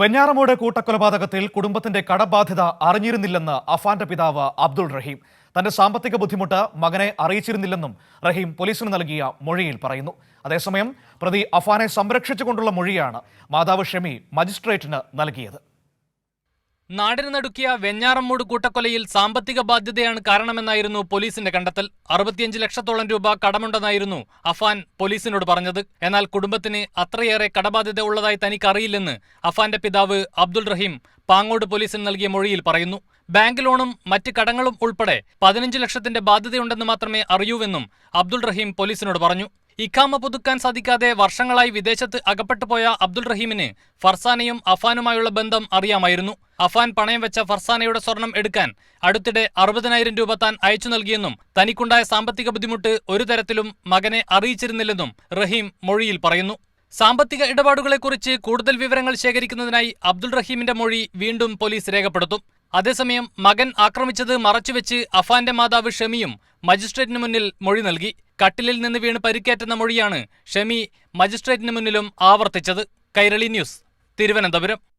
വെഞ്ഞാറമൂട് കൂട്ടക്കൊലപാതകത്തിൽ കുടുംബത്തിന്റെ കടബാധ്യത അറിഞ്ഞിരുന്നില്ലെന്ന് അഫാന്റെ പിതാവ് അബ്ദുൾ റഹീം. തന്റെ സാമ്പത്തിക ബുദ്ധിമുട്ട് മകനെ അറിയിച്ചിരുന്നില്ലെന്നും റഹീം പോലീസിന് നൽകിയ മൊഴിയിൽ പറയുന്നു. അതേസമയം പ്രതി അഫാനെ സംരക്ഷിച്ചുകൊണ്ടുള്ള മൊഴിയാണ് മാതാവ് ഷെമി മജിസ്ട്രേറ്റിന് നൽകിയത്. നാടിന് നടുക്കിയ വെഞ്ഞാറമ്മൂട് കൂട്ടക്കൊലയിൽ സാമ്പത്തിക ബാധ്യതയാണ് കാരണമെന്നായിരുന്നു പോലീസിന്റെ കണ്ടെത്തൽ. അറുപത്തിയഞ്ച് ലക്ഷത്തോളം രൂപ കടമുണ്ടെന്നായിരുന്നു അഫാൻ പോലീസിനോട് പറഞ്ഞത്. എന്നാൽ കുടുംബത്തിന് അത്രയേറെ കടബാധ്യത ഉള്ളതായി തനിക്കറിയില്ലെന്ന് അഫാന്റെ പിതാവ് അബ്ദുൾ റഹീം പാങ്ങോട് പോലീസിന് നൽകിയ മൊഴിയിൽ പറയുന്നു. ബാങ്ക് ലോണും മറ്റ് കടങ്ങളും ഉൾപ്പെടെ പതിനഞ്ച് ലക്ഷത്തിന്റെ ബാധ്യതയുണ്ടെന്ന് മാത്രമേ അറിയൂവെന്നും അബ്ദുൾ റഹീം പോലീസിനോട് പറഞ്ഞു. ഇഖാമ പുതുക്കാൻ സാധിക്കാതെ വർഷങ്ങളായി വിദേശത്ത് അകപ്പെട്ടു പോയ അബ്ദുൾ റഹീമിന് ഫർസാനയും അഫാനുമായുള്ള ബന്ധം അറിയാമായിരുന്നു. അഫാൻ പണയം വെച്ച ഫർസാനയുടെ സ്വർണം എടുക്കാൻ അടുത്തിടെ അറുപതിനായിരം രൂപ താൻ അയച്ചു നൽകിയെന്നും തനിക്കുണ്ടായ സാമ്പത്തിക ബുദ്ധിമുട്ട് ഒരു തരത്തിലും മകനെ അറിയിച്ചിരുന്നില്ലെന്നും റഹീം മൊഴിയിൽ പറയുന്നു. സാമ്പത്തിക ഇടപാടുകളെക്കുറിച്ച് കൂടുതൽ വിവരങ്ങൾ ശേഖരിക്കുന്നതിനായി അബ്ദുൾ റഹീമിന്റെ മൊഴി വീണ്ടും പോലീസ് രേഖപ്പെടുത്തും. അതേസമയം മകൻ ആക്രമിച്ചത് മറച്ചുവെച്ച് അഫാന്റെ മാതാവ് ഷമിയും മജിസ്ട്രേറ്റിന് മുന്നിൽ മൊഴി നൽകി. കട്ടിലിൽ നിന്ന് വീണ് പരിക്കേറ്റെന്ന മൊഴിയാണ് ഷമി മജിസ്ട്രേറ്റിന് മുന്നിലും ആവർത്തിച്ചത്. കൈരളി ന്യൂസ് തിരുവനന്തപുരം.